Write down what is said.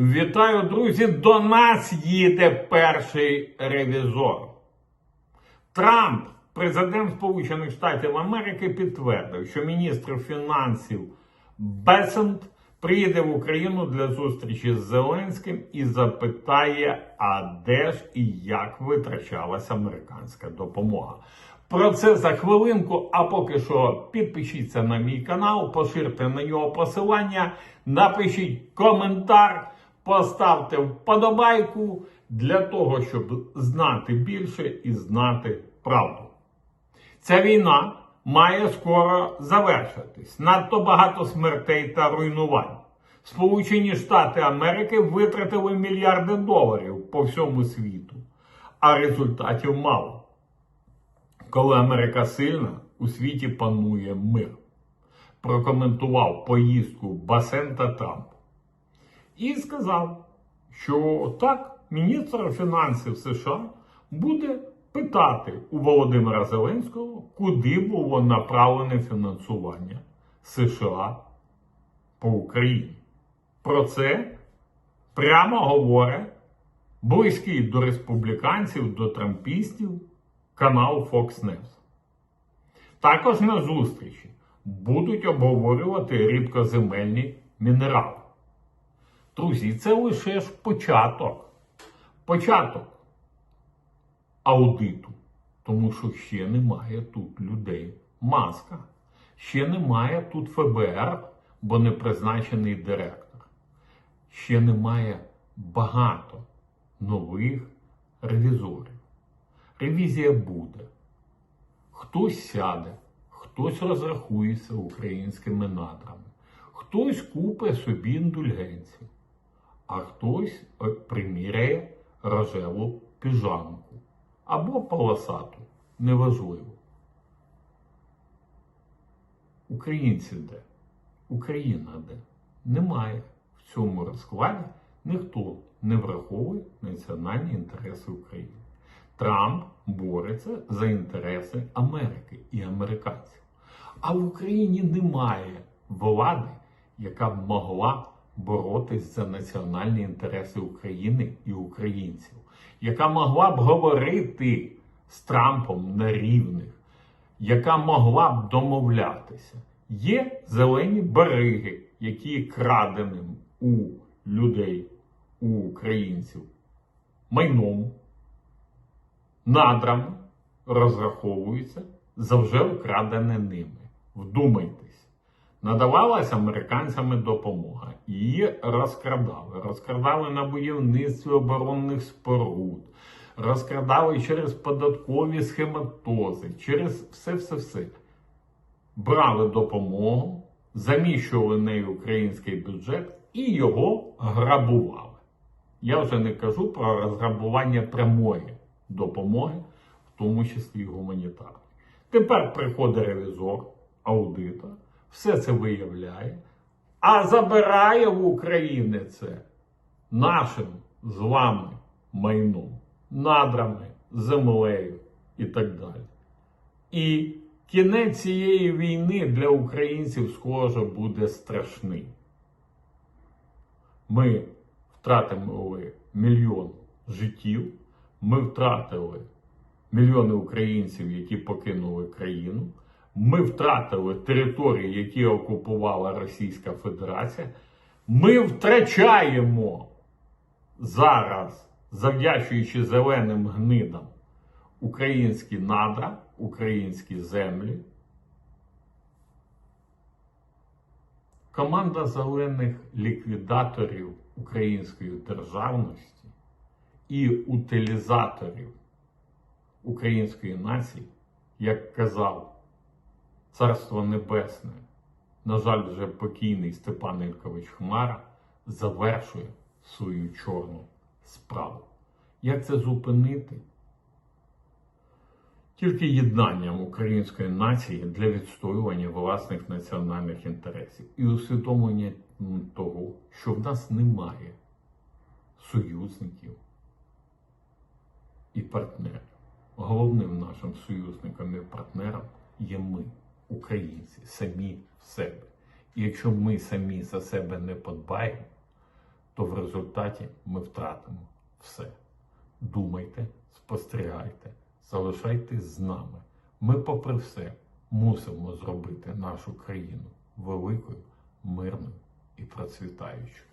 Вітаю, друзі! До нас їде перший ревізор. Трамп, президент Сполучених Штатів Америки, підтвердив, що міністр фінансів Бесент приїде в Україну для зустрічі з Зеленським і запитає, а де ж і як витрачалася американська допомога. Про це за хвилинку. А поки що підпишіться на мій канал, поширте на нього посилання, напишіть коментар, поставте вподобайку для того, щоб знати більше і знати правду. Ця війна має скоро завершитись. Надто багато смертей та руйнувань. Сполучені Штати Америки витратили мільярди доларів по всьому світу, а результатів мало. Коли Америка сильна, у світі панує мир. Прокоментував поїздку Басента Трамп. І сказав, що так, міністр фінансів США буде питати у Володимира Зеленського, куди було направлене фінансування США по Україні. Про це прямо говорить близький до республіканців, до трампістів канал Fox News. Також на зустрічі будуть обговорювати рідкоземельні мінерали. Друзі, це лише ж початок. Початок аудиту. Тому що ще немає тут людей маска. Ще немає тут ФБР, бо не призначений директор. Ще немає багато нових ревізорів. Ревізія буде. Хтось сяде, хтось розрахується українськими надрами, хтось купить собі індульгенцію, а хтось е, приміряє рожеву піжамку або полосату, неважливо. Українці де? Україна де? Немає в цьому розкладі ніхто не враховує національні інтереси України. Трамп бореться за інтереси Америки і американців. А в Україні немає влади, яка б могла боротись за національні інтереси України і українців, яка могла б говорити з Трампом на рівних, яка могла б домовлятися. Є зелені береги, які краденим у людей, у українців майном надрами розраховуються за вже вкрадене ними. Вдумайтесь, надавалася американцями допомога. Її розкрадали. Розкрадали на будівництві оборонних споруд, розкрадали через податкові схематози, через все-все-все. Брали допомогу, заміщували нею український бюджет і його грабували. Я вже не кажу про розграбування прямої допомоги, в тому числі гуманітарної. Тепер приходить ревізор, аудитор, все це виявляє, а забирає в України це нашим з вами майном, надрами, землею і так далі. І кінець цієї війни для українців схоже буде страшний. Ми втратимо мільйон життів. Ми втратили мільйони українців, які покинули країну. Ми втратили території, які окупувала Російська Федерація. Ми втрачаємо зараз, завдячуючи зеленим гнидам, українські надра, українські землі. Команда зелених ліквідаторів української державності і утилізаторів української нації, як казав Царство Небесне, на жаль, вже покійний Степан Ількович Хмара, завершує свою чорну справу. Як це зупинити? Тільки єднанням української нації для відстоювання власних національних інтересів і усвідомлення того, що в нас немає союзників і партнерів. Головним нашим союзником і партнером є ми, українці, самі в себе. І якщо ми самі за себе не подбаємо, то в результаті ми втратимо все. Думайте, спостерігайте, залишайтесь з нами. Ми, попри все, мусимо зробити нашу країну великою, мирною і процвітаючою.